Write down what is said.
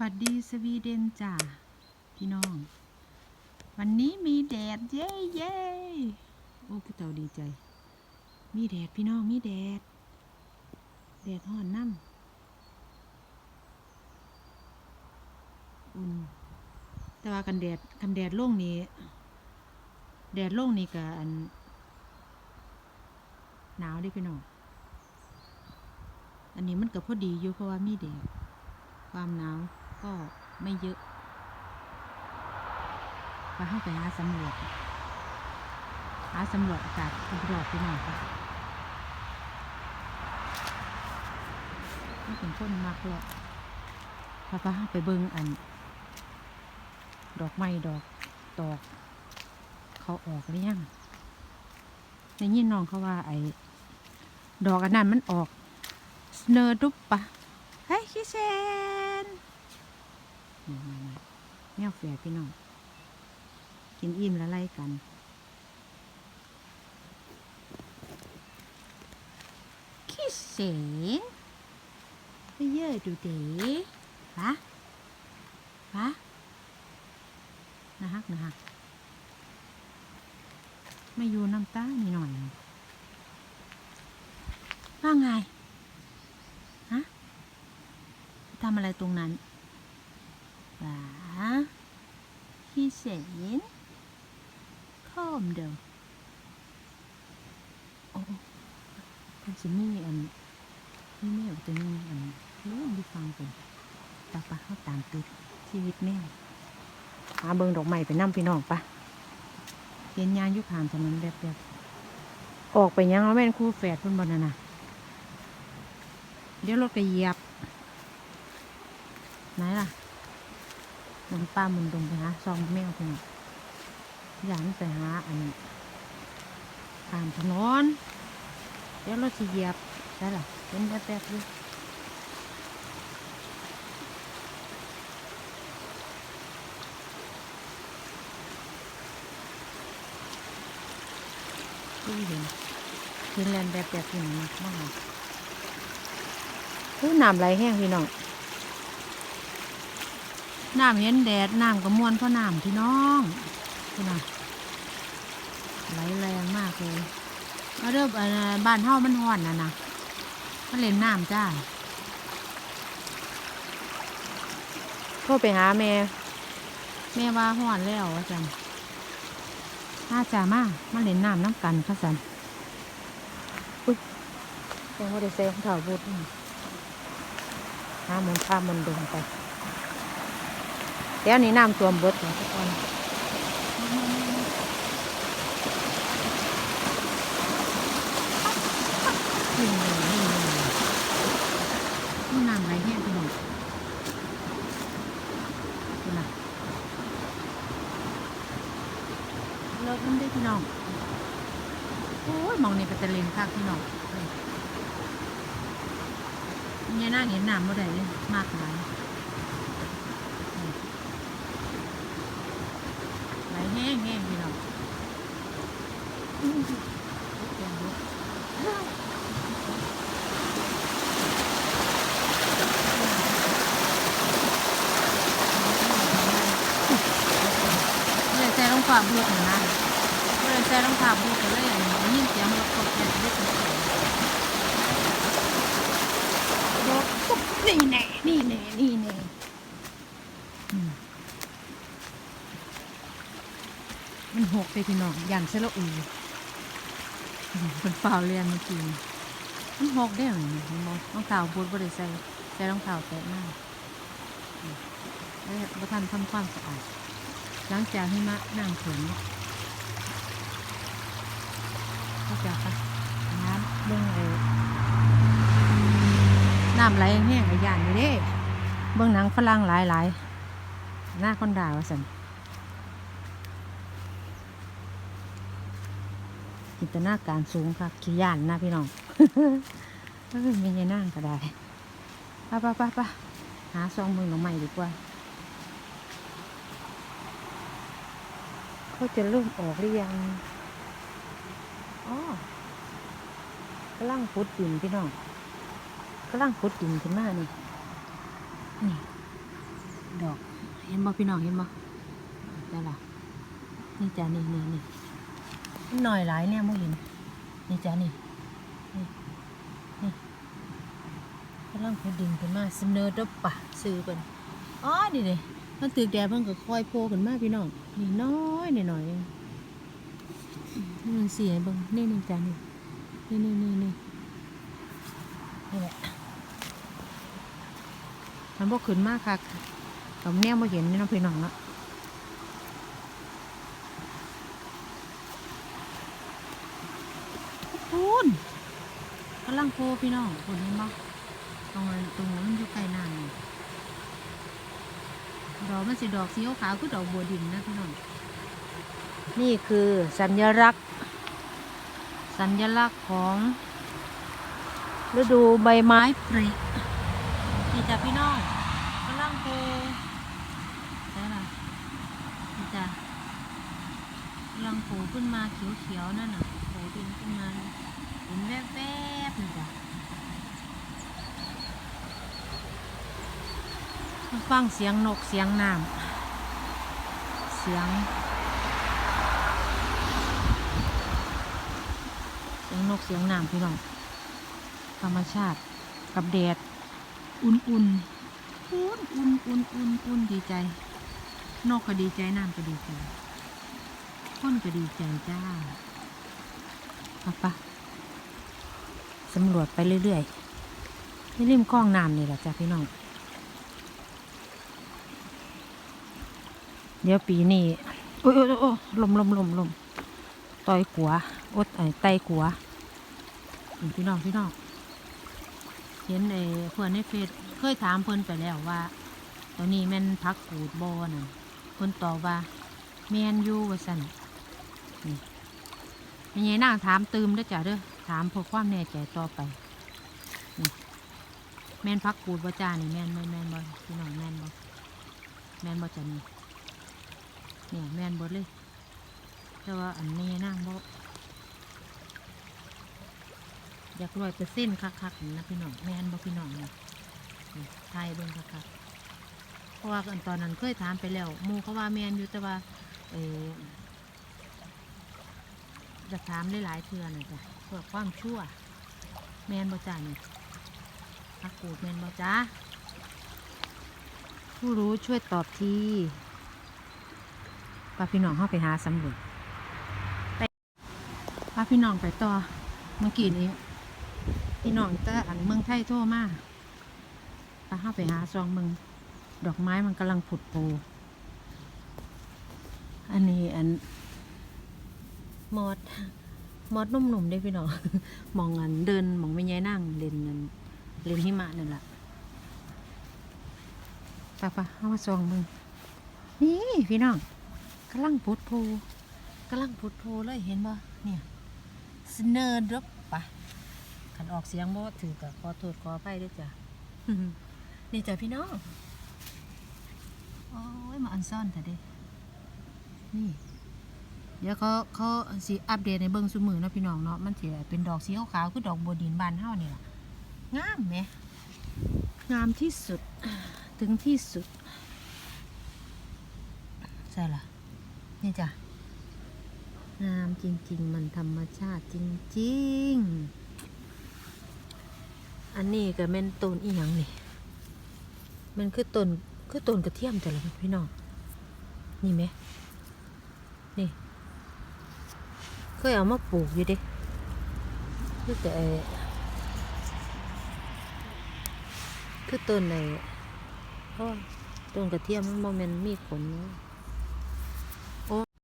วัสดีสวีเดนจ้าพี่น้อง วันนี้มีแดดเย้เย้โอ้ผู้เต่าดีใจ มีแดดพี่น้องมีแดด แดดห่อนน้ำอุ่นแต่ว่ากันแดดกันแดดลงนี้ แดดลงนี่กับอัน หนาวดิพี่น้อง อันนี้มันก็พอดีอยู่เพราะว่ามีแดดความหนาว ก็ไม่เยอะไปเข้าไปหาสำรวจหาสำรวจอากาศรอบๆไปหน่อยค่ะนี่เป็นคนมากหรอกพาพาไปเบิ่งอัน ดอกไม้ดอกตอก เขาออกหรือยังในยินน้องเขาว่าไอ้ดอกอันนั้นมันออก เนอร์ดุปปะเฮ้ยคิเชน มามามาแมวแฝดพี่น้อง กินอิ่มแล้วไล่กัน คิเชนไปเยอะดูเด๋ฮะฮะนะฮักนะฮักไม่อยู่น้ำตามีหน่อยหนึ่งว่าไง ฮะทำอะไรตรงนั้น หวาพี่เสนข้อมเดิมโอ้ท่านสิมีอันนี่แมวตัวนี้อันเลื่อนดูฟังกันปะปะเข้าตามติดชีวิตแมวหาเบิงดอกไม้ไปนั่พี่น้องปะเห็นยางยุคามถนนแบบแบๆออกไปยังแล้วแม่นคู่แฝดพุ่นบอนะนะเดี๋ยวรถก็เหยียบ ไหนล่ะ มันป้ามันดงไปหาซองแมวไปหน่อยอยากมันไปหาอันผ่านถนนเดี๋ยวรถสิเหยียบได้ล่ะเป็นแป๊บๆอยู่ดูเห็นเห็นแลนแบบแบบๆอยู่นะมากมากอู้น้ำไหลแห้งพี่น้อง น้ำเห็นแดดน้ำก็มวนเพราะน้ำพี่น้องพี่น้องไหลแรงมากเลยเอาเริ่มบ้านเฮามันห้อนนะนะมันเล่นน้ำจ้าโทรไปหาแม่แม่ว่าห้อนแล้วว่าจันน่าจะมากมาเล่นน้ำน้ำกันค่ะสันอุ้ยยังไม่ได้ใส่รองเท้าบูทนี่หามุนพาหมันดงไป เดี๋ยวนี้น้ำท่วมเบิดทุกคนนู่นน้ำไหลแห้งพี่น้องดูนะเลิกมันได้พี่น้อง โอ้ยมองนี่เป็นตะเลนคักพี่น้องเนี่ยน่าเห็นน้ำบ่ได้เลยมากหลาย ไหลแห้งแห้งพี่น้อง ไม่ได้ใส่รองเท้าบูทนะไม่ได้ใส่รองเท้าบูทก็เลยได้ยินเสียงรถตกบแกได้ยินเสียงรถกนี่แน่นี่แน่นี่แน่มันหกเลยพี่น้องอยันเสลอูเป็นเปล่าเรียนเมื่อกี้มันหกได้ไหมเนี่ยมันบอกรองเท้าบูทบริใส่ใส่รองเท้าแตะหน้ากแล้วประท่านทำความสะอาด หลังจากหิมะน้ำถึงเข้าใจปะน้ำเบื้องเลยน้ำไหลแห้งไอ้ยานอยู่เด้เบื้องหนังฝรั่งหลายหลายๆหน้าคนด่าวสันจินตนาการสูงค่ะขี้ย่านนะพี่น้องก็คือมีไงนั่งก็ได้ป้าป้าป้าป้าหาซองมือหน่อใหม่ดีกว่า เขาจะเริ่มออกหรือยังอ๋อกำลังพุดดินพี่น้องกำลังพุดดินขึ้นมานี่นี่ ดอก เห็นบ่พี่น้องเห็นบ่ได้ละนี่จ้ะนี่นี่นี่นหน่อยหลายเนี่ยบ่เห็น นี่จ้ะนี่นี่นี่กำลังพูดดินขึ้นมาสเนอร์ดบปะซื้อเป็นอ๋อนี่เลย มันตึกแดดมันก็ค่อยโผล่ขึ้นมาพี่น้องนี่น้อยหน่อยหน่อยมันเสียบิ่งนี่นี่จ้ะนี่นี่นี่นี่นี่นี่แหละมันบ่ขึ้นมากค่ะกับแนวบ่เห็นนี่น้องพี่น้องเนาะพูนกำลังโพพี่น้องคุณเห็นบ่ตรงตรงนั้นอยู่ใกล้น้ำนี่ ดอกมันสิดอกสีขาวๆคือดอกบัวดินนะพี่น้องนี่คือสัญลักษณ์ สัญลักษณ์ของฤดูใบไม้ผลินี่จ้ะพี่น้องกำลังโพใช่ไหมนี่จ้ะกำลังโผล่ขึ้นมาเขียวๆนั่นน่ะโผล่ดินขึ้นมาเห็นแวบๆนี่จ้ะมา ฟังเสียงนกเสียงน้ำเสียงเสียงนกเสียงน้ำพี่น้องธรรมชาติกับแดดอุ่นๆอุ่นอุ่นอุ่นอุ่นอุ่นอุ่นดีใจ นกก็ดีใจน้ำก็ดีใจคนก็ดีใจจ้าปะปะสำรวจไปเรื่อยๆที่ริมคลองน้ำนี่แหละจ้าพี่น้อง เดี๋ยวปีนี้โอ้ยโอ้ยโอ้ยลมลมลมลมต่อยขัวอดไอ้ไตขัวพี่น้องพี่น้องเห็นไอ้เพื่อนในเฟซเคยถามเพิ่นไปแล้วว่าตอนนี้แม่นพักกูดบอน่ะเพิ่นตอบว่าแม่นยูว่าสันนี่ไม่ไงนางถามตืมด้อจ้ะเด้อถามเพื่อความแน่ใจต่อไปแม่นพักกูดบ่จ้านี่แม่นบ่แม่นบ่พี่น้องแม่นบ่แม่นบ่จ้ะนี่ นี่ยแมนบ่เลย แต่ว่าอันนี้นั่งบ่อยากรวยเปอร์เซ็นต์คักๆนะพี่น้องแมนบ่พี่น้องนี่นี่ทยเบิ่งคักๆเพราะว่าตอนนั้นเคยถามไปแล้วมูเขาว่าแมนอยู่แต่ว่าเออจะถามหลายๆเทือน่ะจ้ะเพื่อความชั่ว แมนบ่จ้านี่พักกูดแมนบ่จ้าผู้รู้ช่วยตอบที ป้าพี่น้องเข้าไปหาสำรวจพาพี่น้องไปต่อเมื่อกี้นี้ พี่น้องแต่อันเมืองไทยโทรมาพาเข้าไปหาซองเมืองดอกไม้มันกำลังผุดโผล่อันนี้อันมอดมอดนุ่มๆได้พี่น้องมองอันเดินมองไม่ย้ายนั่งเล่นนั่นเล่นหิมะนั่นแหละปะปะเข้ามาซองเมืองนี่พี่น้อง กำลังผุดโผล่กำลังผุดโผล่เลยเห็นบ่เนี่ยสเนอร์ดบปะขันออกเสียงบ่ถือกับขอโทษขออภัยด้วยจ้ะนี่จ้ะพี่น้องโอ้ยมาอันซ่อนแต่เด้นี่ เดี๋ยวเขาเขาสิอัปเดตในเบิ้งซุมือนะพี่น้องเนาะมันสิเป็นดอกสีขาวๆคือดอกบัวดินบานเฮานี่ล่ะงามไหมงามที่สุดถึงที่สุดใช่ล่ะ นี่จ้ะงามจริง ๆ มันธรรมชาติจริง ๆ อันนี้ก็เป็นต้นอีหยังนี่ มันคือต้นคือต้นกระเทียมแต่ละพี่น้อง นี่ไหม นี่ เคยเอามาปลูกอยู่ดิคือแต่คือต้นไอ้เพราะต้นกระเทียมมันโมเมนมีขนเนอะ